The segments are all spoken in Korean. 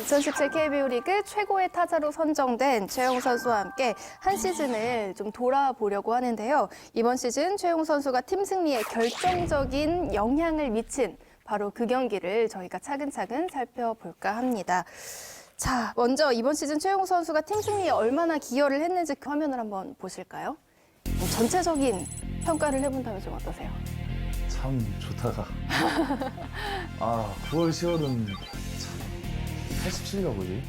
2017 KBO 리그 최고의 타자로 선정된 최용 선수와 함께 한 시즌을 좀 돌아보려고 하는데요. 이번 시즌 최용 선수가 팀 승리에 결정적인 영향을 미친 바로 그 경기를 저희가 차근차근 살펴볼까 합니다. 자, 먼저 이번 시즌 최용 선수가 팀 승리에 얼마나 기여를 했는지 그 화면을 한번 보실까요? 뭐 전체적인 평가를 해본다면 좀 어떠세요? 참 좋다가 아 9월 10월은 참 87가 뭐지?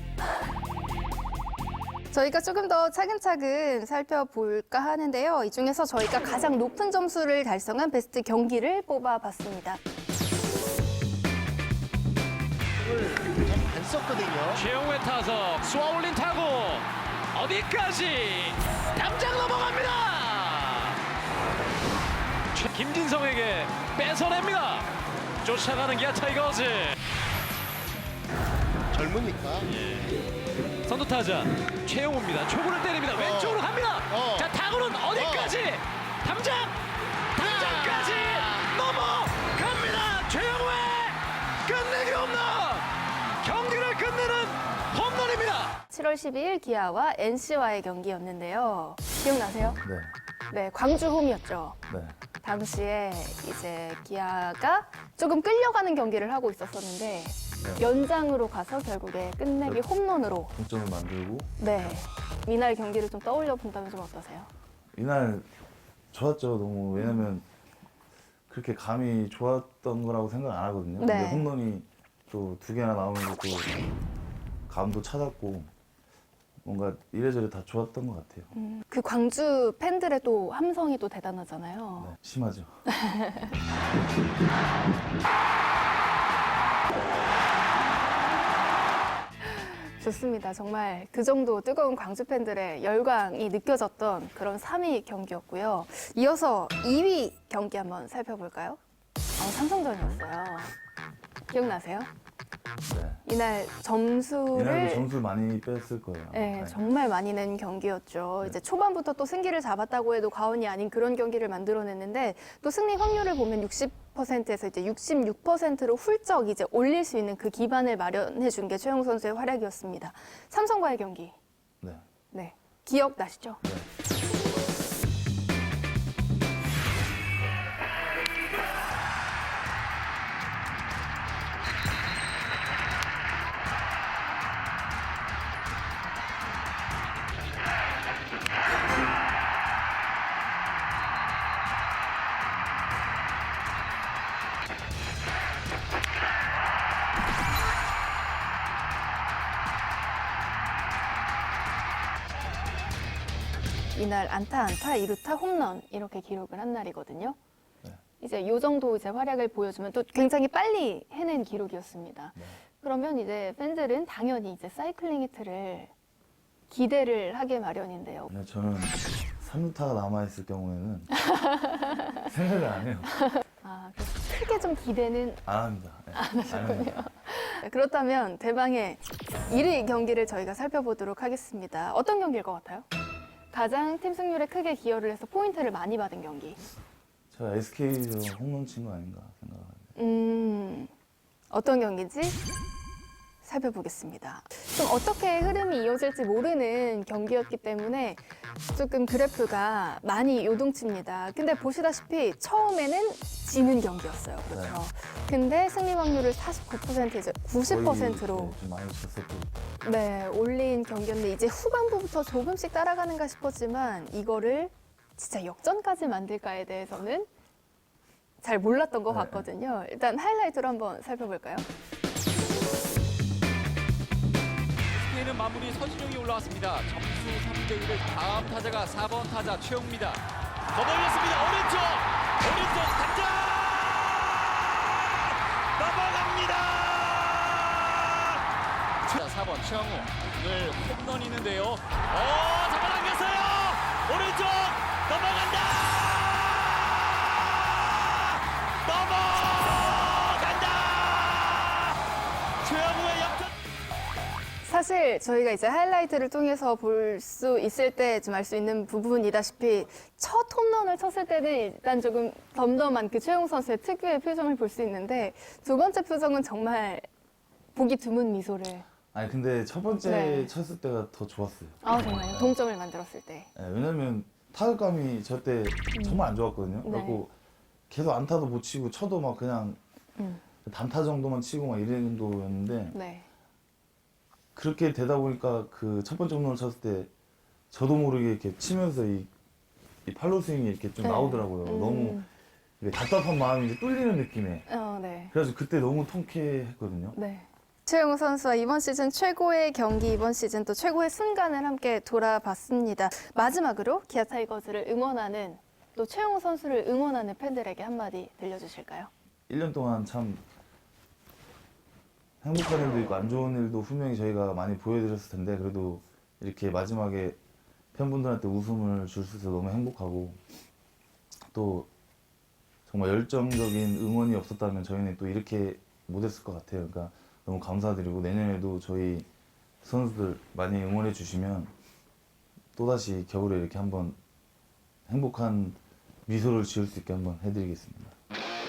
저희가 조금 더 차근차근 살펴볼까 하는데요. 이 중에서 저희가 가장 높은 점수를 달성한 베스트 경기를 뽑아봤습니다. 안 썼거든요. 최영우의 타석 쏘아올린 타구 어디까지 담장 넘어갑니다 최- 김진성에게 뺏어냅니다 쫓아가는 기아 타이거즈 젊으니까. 선두 타자 최영우입니다 초구를 때립니다 왼쪽으로 갑니다 어. 자 타구는 어디까지 담장 담장까지 넘어갑니다 최영우의 끝내기 홈런 경기를 끝내는 홈런입니다 7월 12일 기아와 NC와의 경기였는데요. 기억나세요? 네, 네, 광주 홈이었죠. 네. 당시에 이제 기아가 조금 끌려가는 경기를 하고 있었었는데 네. 연장으로 가서 결국에 끝내기 홈런으로 동점을 만들고 네 이날 경기를 좀 떠올려 본다면 좀 어떠세요? 이날 좋았죠 너무 왜냐면 그렇게 감이 좋았던 거라고 생각 안 하거든요. 네. 근데 홈런이 또 두 개나 나오면서 또 감도 찾았고 뭔가 이래저래 다 좋았던 것 같아요. 그 광주 팬들의 또 함성이 또 대단하잖아요. 네, 심하죠. 좋습니다. 정말 그 정도 뜨거운 광주 팬들의 열광이 느껴졌던 그런 3위 경기였고요. 이어서 2위 경기 한번 살펴볼까요? 어, 삼성전이었어요. 기억나세요? 네. 이날 점수를 이날도 점수 많이 뺐을 거예요. 네, 네. 정말 많이 낸 경기였죠. 이제 초반부터 또 승기를 잡았다고 해도 과언이 아닌 그런 경기를 만들어냈는데 또 승리 확률을 보면 60%에서 이제 66%로 훌쩍 이제 올릴 수 있는 그 기반을 마련해 준 게 최영 선수의 활약이었습니다. 삼성과의 경기. 네. 네. 기억나시죠? 네. 이날 안타 안타, 이루타 홈런 이렇게 기록을 한 날이거든요. 네. 이제 요 정도 이제 활약을 보여주면 또 굉장히 빨리 해낸 기록이었습니다. 네. 그러면 이제 팬들은 당연히 이제 사이클링 히트를 기대를 하게 마련인데요. 네, 저는 3루타가 남아있을 경우에는 생각을 안 해요. 아, 그래서 크게 좀 기대는 안 합니다. 네, 안 합니다. 네, 그렇다면 대방의 1위 경기를 저희가 살펴보도록 하겠습니다. 어떤 경기일 것 같아요? 가장 팀 승률에 크게 기여를 해서 포인트를 많이 받은 경기. 제가 SK에서 홈런 친 거 아닌가 생각합니다. 음, 어떤 경기인지 살펴보겠습니다. 좀 어떻게 흐름이 이어질지 모르는 경기였기 때문에 조금 그래프가 많이 요동칩니다. 근데 보시다시피 처음에는 지는 경기였어요. 그렇죠. 네. 근데 승리 확률을 49% 이제 90%로 거의, 네, 좀 많이 쳤었고 네, 올린 경기였는데 이제 후반부부터 조금씩 따라가는가 싶었지만 이거를 진짜 역전까지 만들까에 대해서는 잘 몰랐던 것 네. 같거든요. 일단 하이라이트로 한번 살펴볼까요? 마무리 서진용이 올라왔습니다. 점수 3대 1을 다음 타자가 4번 타자 최영입니다. 걷어올렸습니다. 오른쪽 오른쪽 당장 넘어갑니다. 자 4번 최영우 오늘 홈런이 있는데요. 어 잡아당겼어요. 오른쪽. 넘어간다. 사실 저희가 이제 하이라이트를 통해서 볼 수 있을 때 좀 알 수 있는 부분이다시피 첫 홈런을 쳤을 때는 일단 조금 덤덤한 그 최용 선수의 특유의 표정을 볼 수 있는데 두 번째 표정은 정말 보기 드문 미소를 아니 근데 첫 번째 네. 쳤을 때가 더 좋았어요. 아 정말요? 동점을 만들었을 때. 예, 왜냐면 타격감이 저 때 정말 안 좋았거든요. 네. 그래고 계속 안타도 못 치고 쳐도 막 그냥 음. 단타 정도만 치고 막 이런 정도였는데 네. 그렇게 되다 보니까 그 첫 번째 홈런을 쳤을 때 저도 모르게 이렇게 치면서 이, 이 팔로 스윙이 이렇게 좀 네. 나오더라고요. 음. 너무 이게 답답한 마음이 이제 뚫리는 느낌에. 어, 네. 그래서 그때 너무 통쾌했거든요. 네. 최영우 선수와 이번 시즌 최고의 경기, 이번 시즌 또 최고의 순간을 함께 돌아봤습니다. 마지막으로 기아 타이거즈를 응원하는 또 최영우 선수를 응원하는 팬들에게 한마디 들려주실까요? 1년 동안 참 행복한 일도 있고 안 좋은 일도 분명히 저희가 많이 보여드렸을 텐데 그래도 이렇게 마지막에 팬분들한테 웃음을 줄 수 있어서 너무 행복하고 또 정말 열정적인 응원이 없었다면 저희는 또 이렇게 못했을 것 같아요. 그러니까 너무 감사드리고 내년에도 저희 선수들 많이 응원해 주시면 또다시 겨울에 이렇게 한번 행복한 미소를 지을 수 있게 한번 해드리겠습니다.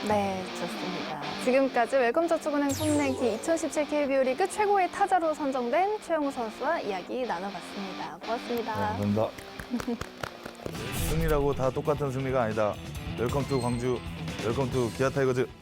네, 좋습니다. 지금까지 웰컴저축은행 손내기 2017 KBO 리그 최고의 타자로 선정된 최영우 선수와 이야기 나눠봤습니다. 네, 고맙습니다. 감사합니다. 승리라고 다 똑같은 승리가 아니다. 웰컴 투 광주, 웰컴 투 기아 타이거즈.